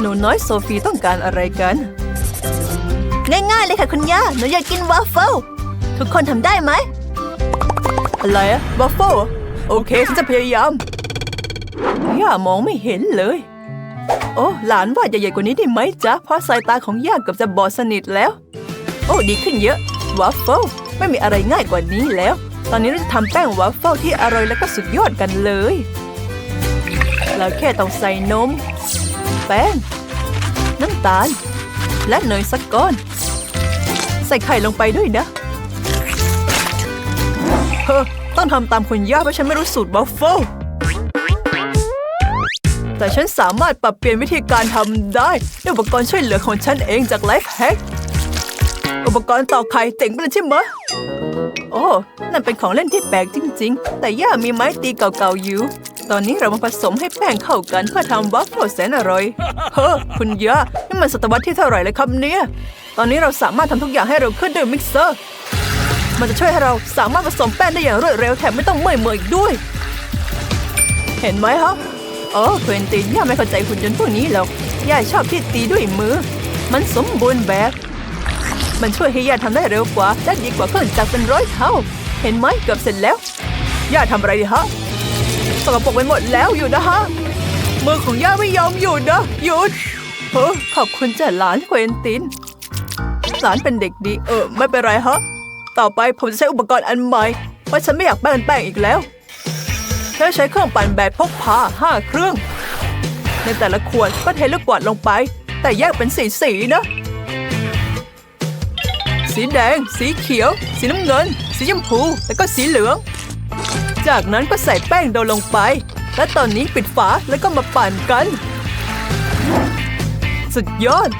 หนูน้อยโซฟีต้องการอะไรกัน ง่ายๆเลยค่ะคุณย่า หนูอยากกินวาฟเฟิลทุกคนทำได้ไหม อะไรอะวาฟเฟิลโอเค ฉันจะพยายาม ย่ามองไม่เห็นเลย โอ้หลานว่าจะใหญ่กว่านี้ได้ไหมจ๊ะ เพราะสายตาของย่าเกือบจะบอดสนิทแล้ว โอ้ดีขึ้นเยอะวาฟเฟิลไม่มีอะไรง่ายกว่านี้แล้ว ตอนนี้เราจะทำแป้งวาฟเฟิลที่อร่อยและก็สุดยอดกันเลย เราแค่ต้องใส่นม แป้ง น้ำตาล และเนยสักก้อน ใส่ไข่ลงไปด้วยนะ เฮ้อต้องทำตามคุณย่าเพราะฉันไม่รู้สูตรบัฟเฟิลแต่ฉันสามารถปรับเปลี่ยนวิธีการทำได้ด้วยอุปกรณ์ช่วยเหลือของฉันเองจากไลฟ์แฮกอุปกรณ์ต่อไข่เจ๋งไปเลยใช่ไหมโอ้ นั่นเป็นของเล่นที่แปลกจริง ๆ แต่ย่ามีไม้ตีเก่าๆอยู่ ตอนนี้เรามาผสมให้แป้งเข้ากันเพื่อทำวัฟเฟิลแสนอร่อย เฮ้อคุณย่านี่มันศตวรรษที่เท่าไหร่เลยครับเนี่ย ตอนนี้เราสามารถทำทุกอย่างให้เร็วขึ้นด้วยมิกเซอร์ มันจะช่วยให้เราสามารถผสมแป้งได้อย่างรวดเร็วแถมไม่ต้องเมื่อยมืออีกด้วย เห็นไหมฮะโอ้เควินตินย่าไม่เข้าใจหุ่นยนต์พวกนี้หรอกย่าชอบที่ตีด้วยมือ มันสมบูรณ์แบบ มันช่วยให้ย่าทำได้เร็วกว่าและดีกว่าเครื่องจักรเป็นร้อยเท่า เห็นไหมเกือบเสร็จแล้วย่าทำอะไรดีฮะ สกปรกไปหมดแล้วอยู่นะฮะ มือของย่าไม่ยอมหยุดนะหยุดเฮ้อขอบคุณจ้ะหลานเควินติน หลานเป็นเด็กดี เออ ไม่เป็นไรฮะ ต่อไปผมจะใช้อุปกรณ์อันใหม่ เพราะฉันไม่อยากแป้งแป้งอีกแล้วแค่ใช้เครื่องปั่นแบบพกพาห้าเครื่อง ในแต่ละขวดก็เทลูกกวาดลงไป แต่แยกเป็นสีสีๆนะ สีแดง สีเขียว สีน้ำเงิน สีชมพู แล้วก็สีเหลือง จากนั้นก็ใส่แป้งโดลงไป และตอนนี้ปิดฝาแล้วก็มาปั่นกัน สุดยอด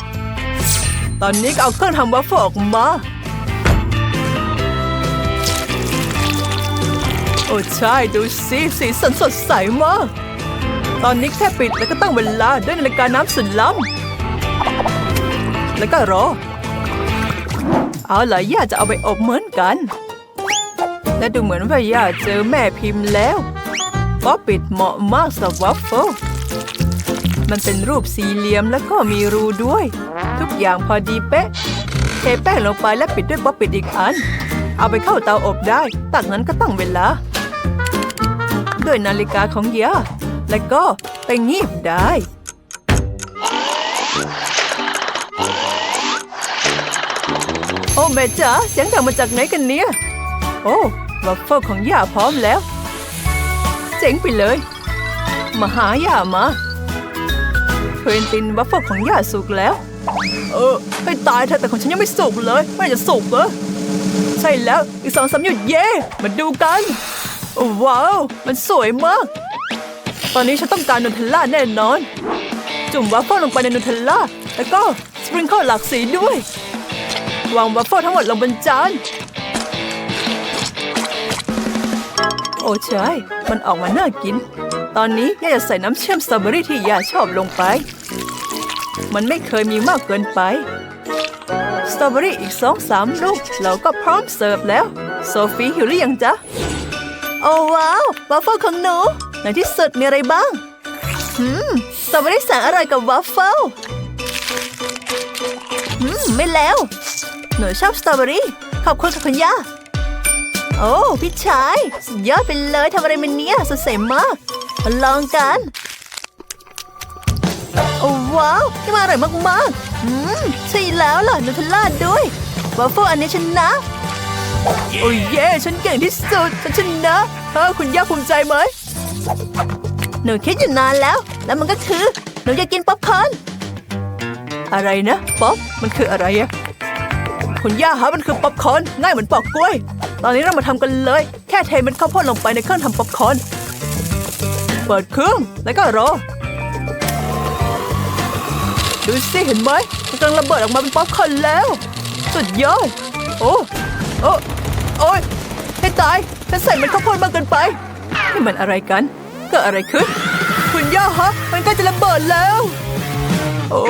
ตอนนี้ก็เอาเครื่องทำวัฟเฟิลออกมา โอ้ใช่ ดูสิสีสันสดใสมาก ตอนนี้แค่ปิดแล้วก็ตั้งเวลาด้วยนาฬิกาน้ำสุดล้ำแล้วก็รอ เอาล่ะย่าจะเอาไปอบเหมือนกัน และดูเหมือนว่าย่าเจอแม่พิมพ์แล้วป๊อปปิดเหมาะมากสำหรับวัฟเฟิลมันเป็นรูปสี่เหลี่ยมแล้วก็มีรูด้วย ทุกอย่างพอดีเป๊ะเทแป้งลงไปและปิดด้วยป๊อปปิดอีกอัน เอาไปเข้าเตาอบได้จากนั้นก็ตั้งเวลา ด้วยนาฬิกาของย่าและก็ไปงีบได้โอ้แม่จ๋าเสียงดังมาจากไหนกันเนี่ย โอ้ วัฟเฟิลของย่าพร้อมแล้ว เจ๋งไปเลย มาหาย่ามาเควินตินวัฟเฟิลของย่าสุกแล้ว เออ ให้ตายเถอะแต่ของฉันยังไม่สุกเลยไม่จะสุกเหรอใช่แล้วอีกสองสามหยุดเย่มาดูกันว้าว มันสวยมาก ตอนนี้ฉันต้องการนูเทลล่าแน่นอน จุ่มวัฟเฟิลลงไปในนูเทลล่าแล้วก็สปริงเกิลหลากสีด้วย วางวัฟเฟิลทั้งหมดลงบนจาน อ้ใช่มันออกมาน่ากิน ตอนนี้ย่าจะใส่น้ำเชื่อมสตรอเบอรี่ที่ย่าชอบลงไป มันไม่เคยมีมากเกินไป สตรอเบอรี่อีกสองสามลูก เราก็พร้อมเสิร์ฟแล้ว โซฟีหิวหรือยังจ๊ะ โอ้ว้าววัฟเฟิลของหนูในที่สุดมีอะไรบ้างหืมสตรอเบอรี่แสนอร่อยกับวัฟเฟิลหืมไม่แล้ว หนูชอบสตรอเบอรี่ขอบคุณค่ะคุณย่า โอ้พี่ชาย สุดยอดไปเลยทำอะไรมันเนี้ยสดใสมากมาลองกันโอ้ว้าวนี่มาอร่อยมากๆอืมใช่แล้วล่ะนูเทลล่าด้วยวาฟเฟิลอันนี้ฉันนะ โอ้ยเย่ฉันเก่งที่สุดฉันชนะเออคุณย่าภูมิใจไหมหนูคิดอยู่นานแล้ว แล้วมันก็คือ หนูอยากกินป๊อปคอร์นอะไรนะ ป๊อปมันคืออะไรอะ คุณย่าฮะมันคือป๊อปคอร์นง่ายเหมือนปอกกล้วย ตอนนี้เรามาทำกันเลย แค่เทเม็ดข้าวโพดลงไปในเครื่องทำป๊อปคอร์นเปิดเครื่องแล้วก็รอดูสิเห็นไหมมันกำลังระเบิดออกมาเป็นป๊อปคอร์นแล้ว สุดยอดโอ้โอ้โอ้ยให้ตายฉันใส่ม็ดข้าวโพดมากเกินไปนี่มันอะไรกันเกิดอะไรขึ้น คุณย่าฮะ มันกล้จะระเบิดแล้ว โอ้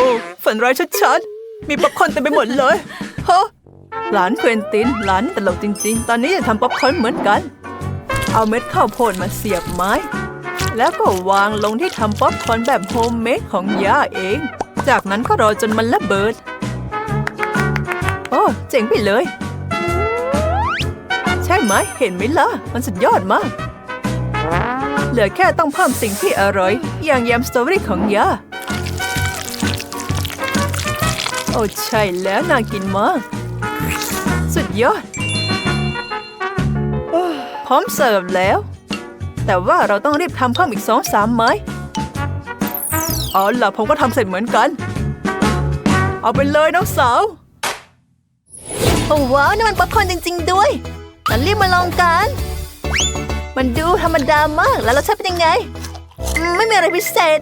ฝันร้ายชัดๆมีป๊อปคอร์นเต็มไปหมดเลยฮะ หลานเควินตินหลานตลกจริง ๆ ตอนนี้จะทำป๊อปคอร์นเหมือนกัน เอาเม็ดข้าวโพดมาเสียบไม้ แล้วก็วางลงที่ทำป๊อปคอร์นแบบโฮมเมดของย่าเอง จากนั้นก็รอจนมันระเบิด โอ้เจ๋งไปเลย ใช่ไหมเห็นไหมล่ะ มันสุดยอดมาก เหลือแค่ต้องเพิ่มสิ่งที่อร่อย อย่างแยมสตรอเบอรี่ของยาโอ้ใช่แล้วน่ากินมาก ยอดพร้อมเสิร์ฟแล้ว แต่ว่าเราต้องรีบทำเพิ่มอีกสองสามไม้เอาล่ะผมก็ทำเสร็จเหมือนกัน เอาไปเลยน้องสาว โอ้ว้าวนี่มันป๊อปคอร์นจริง ๆ ด้วยงั้นรีบมาลองกัน มันดูธรรมดามากแล้วรสชาติเป็นยังไง ไม่มีอะไรพิเศษ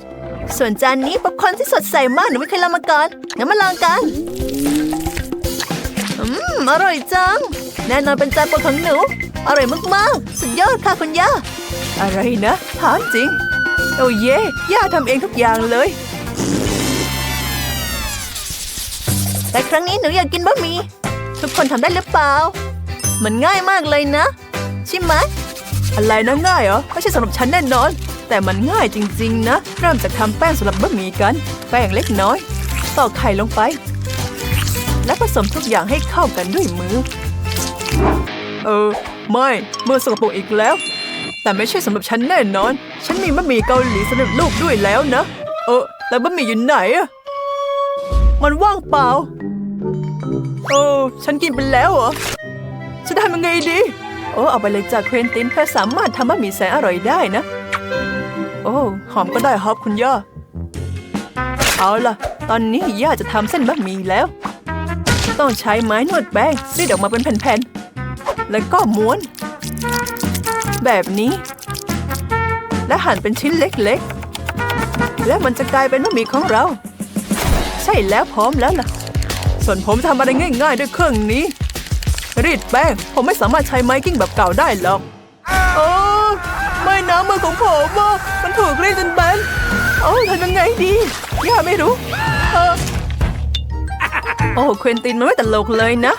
ส่วนจานนี้ป๊อปคอร์นที่สดใสมากหนูไม่เคยลองมาก่อนงั้นมาลองกัน อืม อร่อยจัง แน่นอนเป็นจานโปรดของหนู อร่อยมากๆ สุดยอดค่ะคุณย่า อะไรนะถามจริง โอ้เย่ย่าทำเองทุกอย่างเลย แต่ครั้งนี้หนูอยากกินบะหมี่ทุกคนทำได้หรือเปล่า มันง่ายมากเลยนะ ใช่ไหมอะไรนะง่ายเหรอไม่ใช่สำหรับฉันแน่นอน แต่มันง่ายจริง ๆ นะ เริ่มจากทำแป้งสำหรับบะหมี่กัน แป้งเล็กน้อยตอกไข่ลงไป และผสมทุกอย่างให้เข้ากันด้วยมือ เออ ไม่มือสกปรกอีกแล้ว แต่ไม่ใช่สำหรับฉันแน่นอน ฉันมีบะหมี่เกาหลีสำเร็จรูปด้วยแล้วนะ เออ แล้วบะหมี่อยู่ไหนอะมันว่างเปล่าโอ้ฉันกินไปแล้วเหรอฉันทำยังไงดีโอ้เอาไปเลยจากเควินตินเธอสามารถทำบะหมี่แสนอร่อยได้นะ โอ้หอมก็ได้ครับคุณย่าเอาล่ะ ตอนนี้ย่าจะทำเส้นบะหมี่แล้ว ต้องใช้ไม้นวดแป้งรีดออกมาเป็นแผ่นๆ แล้วก็ม้วน แบบนี้ และหั่นเป็นชิ้นเล็กๆ และมันจะกลายเป็นบะหมี่ของเรา ใช่แล้วพร้อมแล้วล่ะ ส่วนผมทำอะไรง่ายๆ ด้วยเครื่องนี้ รีดแป้งผมไม่สามารถใช้ไม้กิ้งแบบเก่าได้หรอกโอ้ไม่นะมือของผมมันถูกรีดจนแบนโอ้ทำยังไงดีย่าไม่รู้ โอ้เควินตินมันไม่ตลกเลยนะ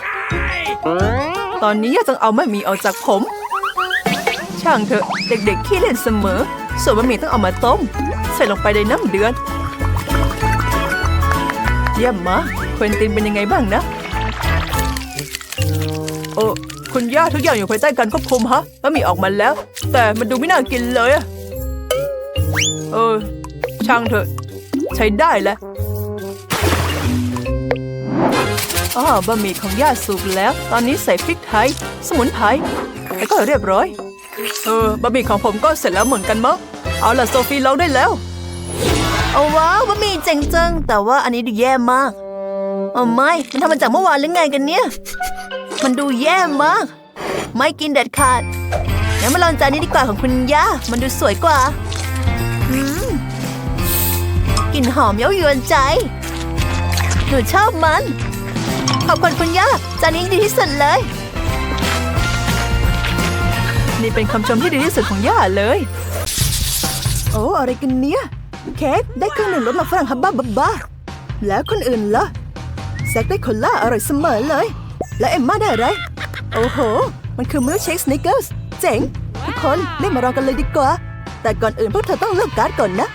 ตอนนี้ย่าต้องเอาบะหมี่ออกจากผม ช่างเถอะเด็กๆขี้เล่นเสมอ ส่วนบะหมี่ต้องเอามาต้ม ใส่ลงไปในน้ำเดือดเยี่ยมมากเควินตินเป็นยังไงบ้างนะ โอ้คุณย่าทุกอย่างอยู่ภายใต้การควบคุมฮะบะหมี่ออกมาแล้ว แต่มันดูไม่น่ากินเลยอะเออช่างเถอะ ใช้ได้แล้ว อ๋อบะหมี่ของย่าสุกแล้ว ตอนนี้ใส่พริกไทย สมุนไพรแล้วก็เรียบร้อย เออบะหมี่ของผมก็เสร็จแล้วเหมือนกันมั้งเอาล่ะโซฟีลองได้แล้วโอ้ว้าวบะหมี่เจ๋งจังแต่ว่าอันนี้ดูแย่มากโอ้ไม่มันทำมาจากเมื่อวานหรือไงกันเนี่ย มันดูแย่มาก ไม่กินเด็ดขาดงั้นมาลองจานนี้ดีกว่าของคุณย่า มันดูสวยกว่า อืมกลิ่นหอมเย้ายวนใจ หนูชอบมัน ขอบคุณคุณย่าจานนี้ดีที่สุดเลย นี่เป็นคำชมที่ดีที่สุดของย่าเลย โอ้ อะไรกันเนี่ย เค้กได้เครื่องหนึ่งรสมาฝรั่งฮับบ้าบ้าบ้าแล้วคนอื่นล่ะแซกได้โคล่าอร่อยเสมอเลย แล้วเอ็มมาได้อะไร โอ้โห มันคือมิลค์เชคสนิกเกอร์สเจ๋ง ทุกคนรีบมาลองกันเลยดีกว่า แต่ก่อนอื่นพวกเธอต้องเลือกการ์ดก่อนนะ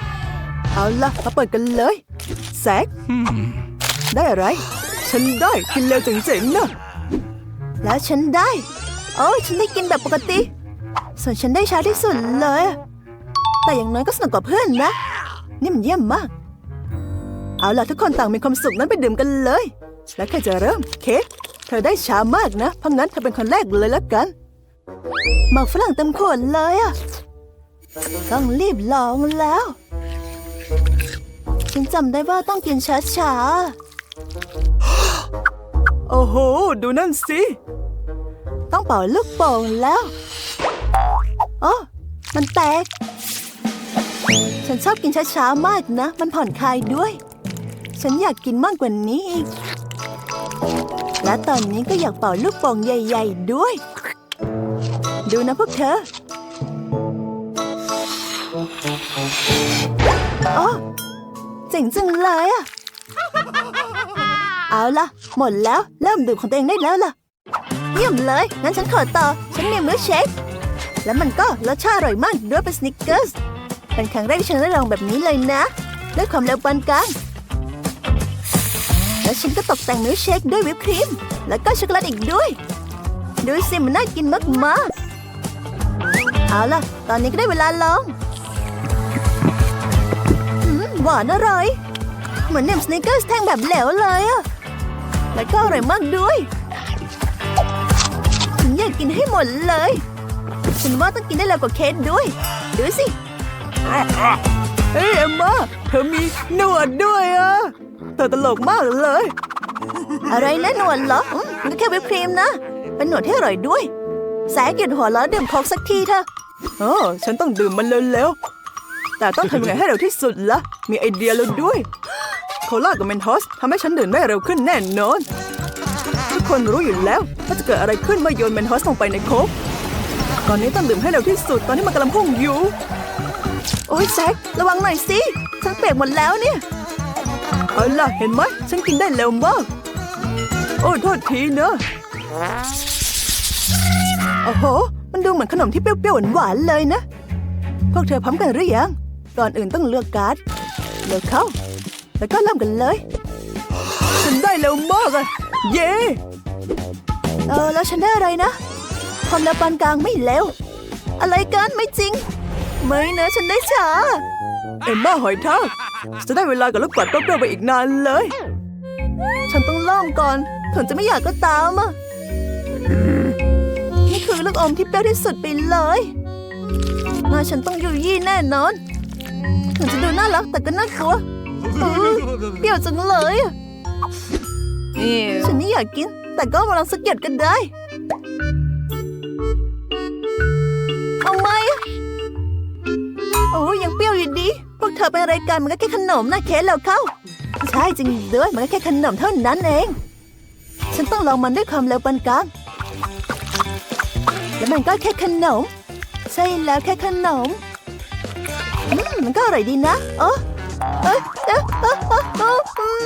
เอาล่ะ มาเปิดกันเลย แซกได้อะไร ฉันได้กินเร็วเจ๋งๆนะ แล้วฉันได้ โอ้ฉันได้กินแบบปกติ ส่วนฉันได้ช้าที่สุดเลย แต่อย่างน้อยก็สนุกกว่าเพื่อนนะ นี่มันเยี่ยมมาก เอาล่ะทุกคนต่างมีความสุขนั้นไปดื่มกันเลย แล้วใครจะเริ่มเค้กเธอได้ช้ามากนะ เพราะงั้นเธอเป็นคนแรกเลยแล้วกันหมากฝรั่งเต็มขวดเลยอะต้องรีบลองแล้ว ฉันจำได้ว่าต้องกินช้าๆ โอ้โห ดูนั่นสิ ต้องเป่าลูกโป่งแล้วโอ้มันแตก ฉันชอบกินช้าๆมากนะ มันผ่อนคลายด้วย ฉันอยากกินมากกว่านี้อีก และตอนนี้ก็อยากเป่าลูกโป่งใหญ่ ๆ ด้วย ดูนะพวกเธอโอ้เจ๋งจังเลยอะ เอาละหมดแล้ว เริ่มดื่มของตัวเองได้แล้วล่ะ เยี่ยมเลย งั้นฉันขอต่อ ฉันมีมือเชค แล้วมันก็รสชาติอร่อยมากด้วยเป็นสนิกเกอร์ส เป็นครั้งแรกที่ฉันได้ลองแบบนี้เลยนะ ด้วยความเร็วปานกลาง แล้วฉันก็ตกแต่งมิลค์เชคด้วยวิปครีม แล้วก็ช็อกโกแลตอีกด้วย ดูสิมันน่ากินมากๆ เอาล่ะ ตอนนี้ก็ได้เวลาลองหวานอร่อย เหมือนเนมสเนคเกอร์แท่งแบบเหลวเลยอะ แล้วก็อร่อยมากด้วย ฉันอยากกินให้หมดเลย ฉันว่าต้องกินได้เร็วกว่าเค้กด้วย ดูสิ เฮ้ยเอมมาเธอมีหนวดด้วยอะเธอตลกมากเลย อะไรนะหนวดเหรอมันก็แค่วิปครีมนะ เป็นหนวดที่อร่อยด้วย แสกหยุดหัวล้อดื่มโคกสักทีเถอะโอ้ฉันต้องดื่มมันเร็วๆแต่ต้องทำยังไงให้เร็วที่สุดละ่ะ มีไอเดียแล้วด้วย โคลากับเมนทอสทำให้ฉันดื่มได้เร็วขึ้นแน่นอน ทุกคนรู้อยู่แล้วว่าจะเกิดอะไรขึ้นเมื่อโยนเมนทอสลงไปในโคกตอนนี้ต้องดื่มให้เร็วที่สุดตอนที่มันกำลังพุ่งอยู่ โอ้ยแซกระวังหน่อยสิฉันเปียกหมดแล้วเนี่ยเอาล่ะเห็นไหมฉันกินได้เร็วมากโอ้โทษทีเนอะโอ้โห มันดูเหมือนขนมที่เปรี้ยวๆหวานๆเลยนะ พวกเธอพร้อมกันหรือยัง ก่อนอื่นต้องเลือกการ์ด เลือกเข้า แล้วก็เริ่มกันเลย ฉันได้เร็วมากอะเย้เออแล้วฉันได้อะไรนะความเร็วปานกลางไม่เร็วอะไรกันไม่จริง ไม่นะฉันได้ช้าเอ็มบ้าหอยทากจะได้เวลากับลูกปัดเปรี้ยวๆไปอีกนานเลย ฉันต้องเริ่มก่อนถึงจะไม่อยากก็ตามอะนี่คือลูกอมที่เปรี้ยวที่สุดไปเลยน่าฉันต้องอยู่ยี่แน่นอน ถึงจะดูน่ารักแต่ก็น่ากลัว เออเปรี้ยวจังเลยอะนี่ฉันนี่อยากกิน แต่ก็มาลองสักหยดกันได้ เอาไหมอะโอ้ยังเปรี้ยวอยู่ดี พวกเธอเป็นอะไรกันมันก็แค่ขนมนะเคสแล้วเข้า ใช่จริงด้วยมันก็แค่ขนมเท่านั้นเอง ฉันต้องลองมันด้วยความเร็วปานกลางแล้วมันก็แค่ขนม ใช่แล้วแค่ขนม อืมมันก็อร่อยดีนะ เออ เอยเอยเอยเอยเอยอืม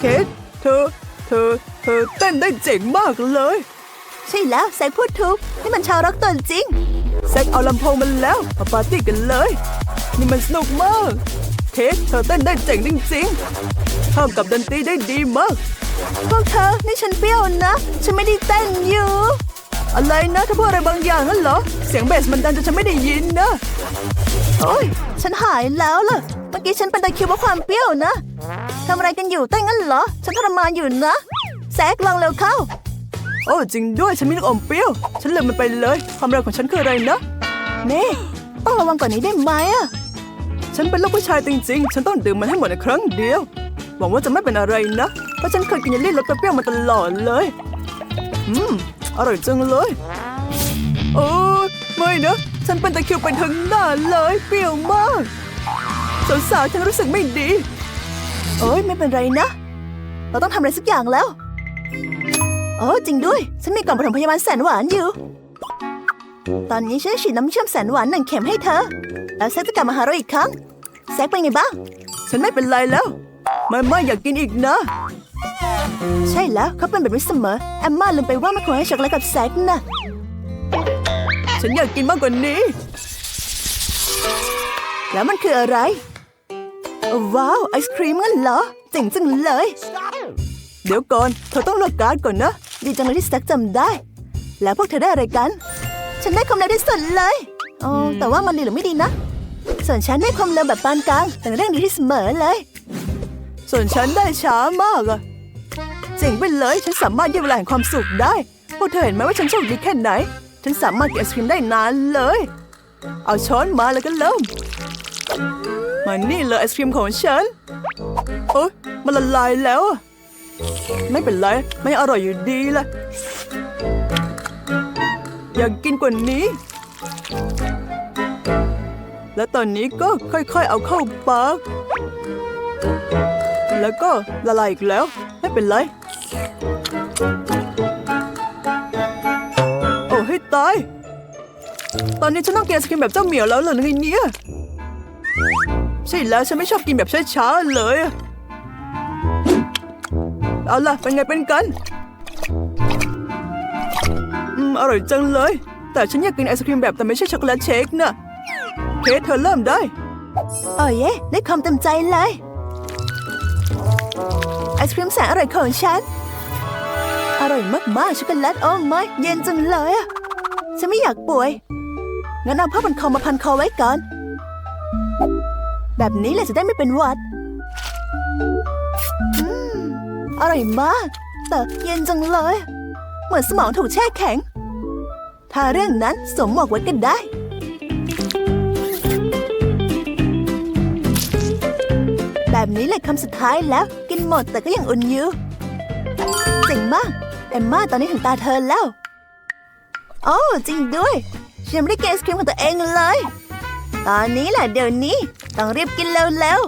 เคทเธอ เธอ เธอเต้นได้เจ๋งมากเลย ใช่แล้วแซกพูดถูกนี่มันชาวร็อกตัวจริง แซกเอาลำโพงมันแล้วมาปาร์ตี้กันเลย นี่มันสนุกมาก เคทเธอเต้นได้เจ๋งจริงๆเข้ากับดนตรีได้ดีมาก พวกเธอ นี่ฉันเปรี้ยวนะ ฉันไม่ได้เต้นอยู่ อะไรนะเธอพูดอะไรบางอย่างนั่นเหรอ เสียงเบสมันดังจนฉันไม่ได้ยินนะ โอ้ย ฉันหายแล้วล่ะ เมื่อกี้ฉันเป็นตะคริวเพราะความเปรี้ยวนะทำอะไรกันอยู่เต้นงั้นเหรอ ฉันทรมานอยู่นะแซกลองเร็วเข้า โอ้จริงด้วยฉันมีลูกอมเปรี้ยว ฉันลืมมันไปเลย ความเร็วของฉันคืออะไรนะนี่ต้องระวังกว่านี้ได้ไหมอะฉันเป็นลูกผู้ชายจริงๆ ฉันต้องดื่มมันให้หมดในครั้งเดียว หวังว่าจะไม่เป็นอะไรนะ เพราะฉันเคยกินเยลลี่รสเปรี้ยวๆมาตลอดเลย อืม อร่อยจังเลย โอ้ยไม่นะ ฉันเป็นตะคริวไปทั้งหน้าเลย เปรี้ยวมาก สาวๆฉันรู้สึกไม่ดีโอ้ยไม่เป็นไรนะ เราต้องทำอะไรสักอย่างแล้วโอ้จริงด้วย ฉันมีกล่องปฐมพยาบาลแสนหวานอยู่ ตอนนี้ฉันฉีดน้ำเชื่อมแสนหวานหนึ่งเข็มให้เธอ แล้วแซกจะกลับมาหาเราอีกครั้ง แซกเป็นไงบ้าง ฉันไม่เป็นไรแล้วไม่ไม่อยากกินอีกนะ ใช่แล้วเขาเป็นแบบนี้เสมอ แอมมาลืมไปว่าไม่ควรให้ช็อกโกแลตกับแซกนะ ฉันอยากกินมากกว่านี้ แล้วมันคืออะไร ว้าว ไอศครีมงั้นเหรอ เจ๋งจังเลย เดี๋ยวก่อน เธอต้องเลือกการ์ดก่อนนะ ดีจังเลยที่แซกจำได้ แล้วพวกเธอได้อะไรกัน ฉันได้ความเร็วที่สุดเลยอ๋อแต่ว่ามันดีหรือไม่ดีนะ ส่วนฉันได้ความเร็วแบบปานกลางแต่เรื่องดีที่เสมอเลย ส่วนฉันได้ช้ามากอะเจ๋งไปเลย ฉันสามารถยืดเวลาแห่งความสุขได้ พวกเธอเห็นไหมว่าฉันโชคดีแค่ไหน ฉันสามารถกินไอศครีมได้นานเลย เอาช้อนมาแล้วก็เริ่ม มานี่เลยไอศครีมของฉัน โอ๊ยมันละลายแล้วอะไม่เป็นไร ไม่อร่อยอยู่ดีแหละอยากกินกว่านี้ และตอนนี้ก็ค่อยๆ เอาเข้าปาก แล้วก็ละลายอีกแล้ว ไม่เป็นไร โอ้ให้ตาย ตอนนี้ฉันต้องกินไอศครีมแบบเจ้าเหมียวแล้วเหรอไงเนี่ย ใช่แล้วฉันไม่ชอบกินแบบช้าๆเลย เอาล่ะ เป็นไงเป็นกัน อืม อร่อยจังเลย แต่ฉันอยากกินไอศครีมแบบแต่ไม่ใช่ช็อกโกแลตเชคนะ เคสเธอเริ่มได้โอ้ย่ได้ความเต็มใจเลย ไอศครีมแสนอร่อยของฉัน อร่อยมากๆ ช็อกโกแลตโอ้ไม่เย็นจังเลยอะฉันไม่อยากป่วย งั้นเอาผ้าพันคอมาพันคอไว้ก่อน แบบนี้แหละจะได้ไม่เป็นหวัดอืมอร่อยมาก แต่เย็นจังเลย เหมือนสมองถูกแช่แข็ง ถ้าเรื่องนั้นสวมหมวกไว้ก็ได้ แบบนี้เลยคำสุดท้ายแล้วกินหมดแต่ก็ยังอุ่นอยู่เจ๋งมากเอมมาตอนนี้ถึงตาเธอแล้ว โอ้จริงด้วย ฉันยังไม่ได้กินไอศครีมของตัวเองเลย ตอนนี้แหละเดี๋ยวนี้ ต้องรีบกินเร็ว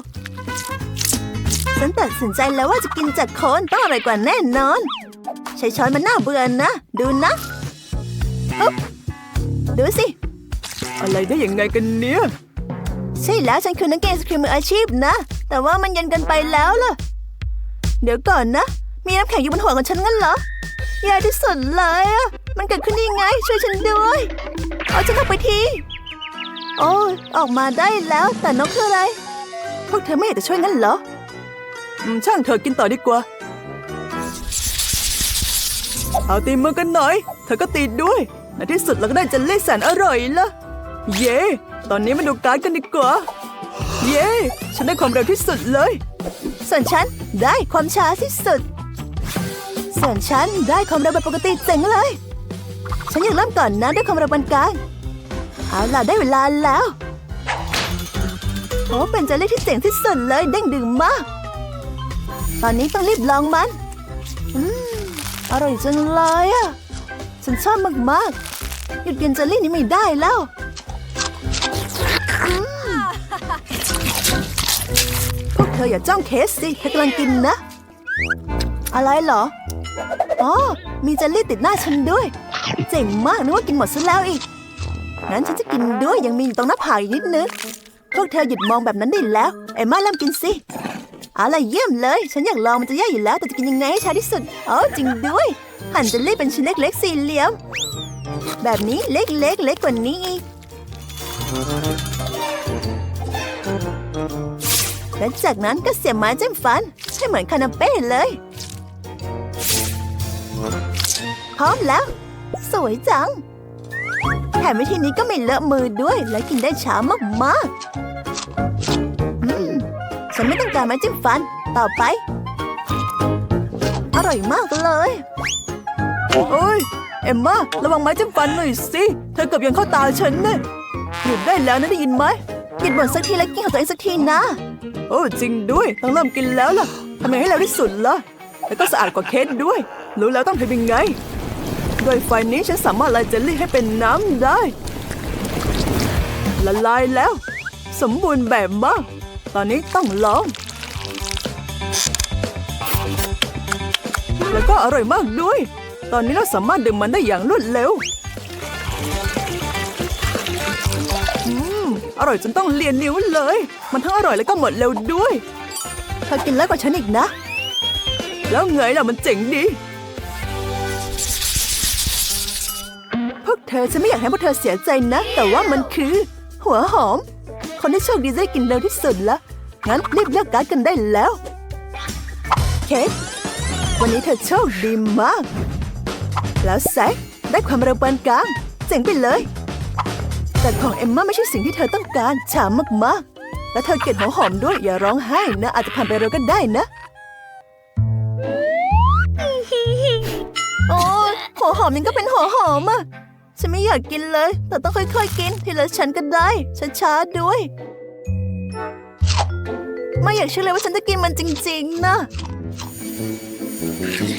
ๆฉันตัดสินใจแล้วว่าจะกินจากโคนต้องอร่อยกว่าแน่นอน ใช้ช้อนมันน่าเบื่อนะ ดูนะอุ๊บดูสิ อะไรได้ยังไงกันเนี่ย ใช่แล้วฉันคือนักเกมไอศครีมมืออาชีพนะ แต่ว่ามันเย็นเกันไปแล้วล่ะ เดี๋ยวก่อนนะ มีน้ำแข็งอยู่บนหัวของฉันงั้นเหรอแย่ที่สุดเลยอะมันเกิดขึ้นได้ยังไง ช่วยฉันด้วย เอาฉันออกไปที โอ้ยออกมาได้แล้วแต่นกคืออะไร พวกเธอไม่อยากจะช่วยงั้นเหรออืมช่างเธอกินต่อดีกว่า เอาตีมือกันหน่อย เธอก็ตีด้วยในที่สุดเราก็ได้เจลลี่แสนอร่อยละเย้ตอนนี้มาดูการ์ดกันดีกว่า เย้ฉันได้ความเร็วที่สุดเลย ส่วนฉันได้ความช้าที่สุด ส่วนฉันได้ความเร็วแบบปกติเจ๋งเลย ฉันอยากเริ่มก่อนนะด้วยความเร็วปานกลาง เอาล่ะได้เวลาแล้วโอ้เป็นเจลลี่ที่เจ๋งที่สุดเลยเด้งดึงมาก ตอนนี้ต้องรีบลองมัน อืม อร่อยจังเลยอะ ฉันชอบมากๆ หยุดกินเจลลี่นี้ไม่ได้แล้วพวกเธออย่าจ้องเคสสิเธอกำลังกินนะ อะไรเหรอ อ๋อ มีเจลลี่ติดหน้าฉันด้วย เจ๋งมากนึกว่ากินหมดซะแล้วอีก งั้นฉันจะกินด้วยยังมีอยู่ตรงหน้าผากอีกนิดนึง พวกเธอหยุดมองแบบนั้นได้แล้ว เอ็มมาเริ่มกินสิเอาล่ะเยี่ยมเลย ฉันอยากลองมันจะแย่อยู่แล้ว แต่จะกินยังไงให้ช้าที่สุดอ๋อจริงด้วย หั่นจลลี่เป็นชิ้นเล็กๆสี่เหลี่ยม แบบนี้เล็กๆเล็กกว่านี้อีกและจากนั้นก็เสียบไม้จิ้มฟัน ให้เหมือนคานาเป้เลย พร้อมแล้ว สวยจัง ถมวิธีนี้ก็ไม่เลอะมือด้วย และกินได้ช้ามากๆอืมฉันไม่ต้องการไม้จิ้มฟัน ต่อไป อร่อยมากเลยโอ้ย เอ็มมาระวังไม้จิ้มฟันหน่อยสิ เธอเกือบยังเข้าตาฉันเนี่ยหยุดได้แล้วนะได้ยินไหมกินหมดสักทีและกินของตัวเองสักทีนะโอ้จริงด้วยต้องเริ่มกินแล้วล่ะทำไงให้เร็วที่สุดล่ะแล้วก็สะอาดกว่าเคสด้วย รู้แล้วต้องทำยังไง ด้วยไฟนี้ฉันสามารถละลายเจลลี่ให้เป็นน้ำได้ ละลายแล้ว สมบูรณ์แบบมาก ตอนนี้ต้องลอง แล้วก็อร่อยมากด้วย ตอนนี้เราสามารถดื่มมันได้อย่างรวดเร็วอืมอร่อยจนต้องเลียนนิ้วเลย มันทั้งอร่อยแล้วก็หมดเร็วด้วยเธอกินแล้วกว่าฉันอีกนะ แล้วไงล่ะมันเจ๋งดี ธอฉันไม่อยากให้พวกเธอเสียใจนะ แต่ว่ามันคือ หัวหอม คนที่โชคดีจะได้กินเร็วที่สุดละงั้นรีบเลือกการ์ดกันได้แล้ว เคทวันนี้เธอโชคดีมาก แล้วแซคได้ความเร็วปานกลางเจ๋งไปเลย แต่ของเอมมาไม่ใช่สิ่งที่เธอต้องการฉามากๆ และเธอเกลียดหัวหอมด้วยอย่าร้องไห้นะ อาจจะผ่านไปเร็วก็ได้นะโอ้ยหัวหอมยังก็เป็นหัวหอมอะ ฉันไม่อยากกินเลย แต่ต้องค่อยๆกิน ทีละชั้นก็ได้ช้าๆด้วย ไม่อยากเชื่อเลยว่าฉันจะกินมันจริง ๆ นะ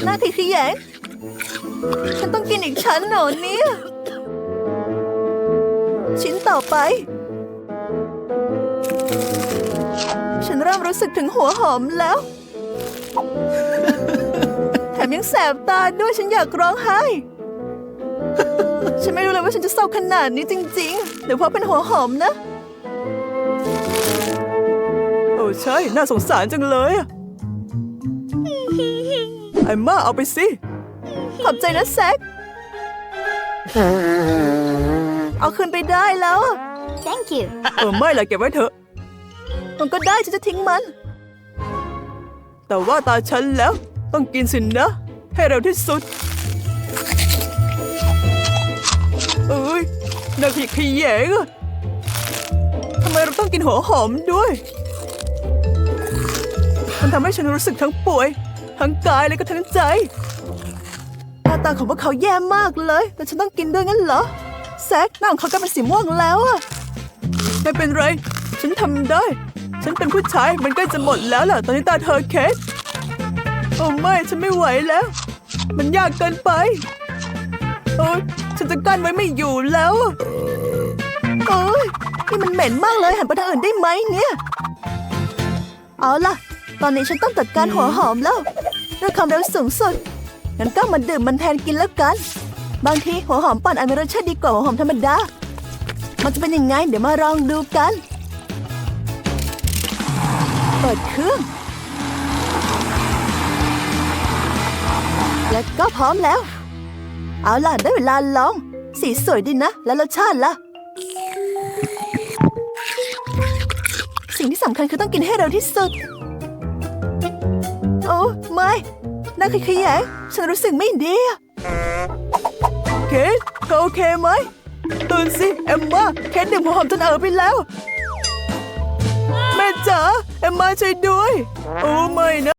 น่าขยแยงฉันต้องกินอีกชั้นหรอเนี่ย ชิ้นต่อไป ฉันเริ่มรู้สึกถึงหัวหอมแล้ว แถมยังแสบตาด้วยฉันอยากร้องไห้ ฉันไม่รู้เลยว่าฉันจะเศร้าขนาดนี้จริงๆ หรือเพราะเป็นหัวหอมนะ โอ้ใช่ น่าสงสารจังเลยอะไอ้มาเอาไปสิ ขอบใจนะแซคเอาคืนไปได้แล้วอะ Thank you. เออไม่ละเก็บไว้เถอะ มันก็ได้ฉันจะทิ้งมัน แต่ว่าตาฉันแล้ว ต้องกินสินนะ ให้เร็วที่สุด น่าขยะแขยงอะทำไมเราต้องกินหัวหอมด้วย มันทำให้ฉันรู้สึกทั้งป่วย ทั้งกายและก็ทั้งใจหน้าตาของพวกเขาแย่มากเลย แต่ฉันต้องกินด้วยงั้นเหรอ แซกหน้าของเขาก็เป็นสีม่วงแล้วอะไม่เป็นไร ฉันทำได้ ฉันเป็นผู้ชาย มันใกล้จะหมดแล้วล่ะ ตอนนี้ตาเธอเคสโอ้ไม่ ฉันไม่ไหวแล้ว มันยากเกินไป โอ้ย นจะกั้นไว้ไม่อยู่แล้วเอ้ยนี่มันเหม็นมากเลยหันไปทางอื่นได้ไหมเนี่ย เอาล่ะ ตอนนี้ฉันต้องจัดการหัวหอมแล้วด้วยความเร็วสูงสุดงั้นก็มาดื่มมันแทนกินแล้วกัน บางทีหัวหอมปั่นอาจมีรสชาติดีกว่าหัวหอมธรรมดา มันจะเป็นยังไง เดี๋ยวมาลองดูกัน เปิดเครื่อง และก็พร้อมแล้ว เอาล่ะได้เวลาลอง สีสวยดีนะ แล้วรสชาติล่ะ สิ่งที่สำคัญคือต้องกินให้เร็วที่สุด โอ้ไม่น่าขยแยงฉันรู้สึกไม่ดีเคสเธอโอเคไหมตื่นสิเอมมาเคสดื่มหัวหอมจนเออไปแล้ว แม่จ๋าเอมมาช่วยด้วย โอ้ไม่นะ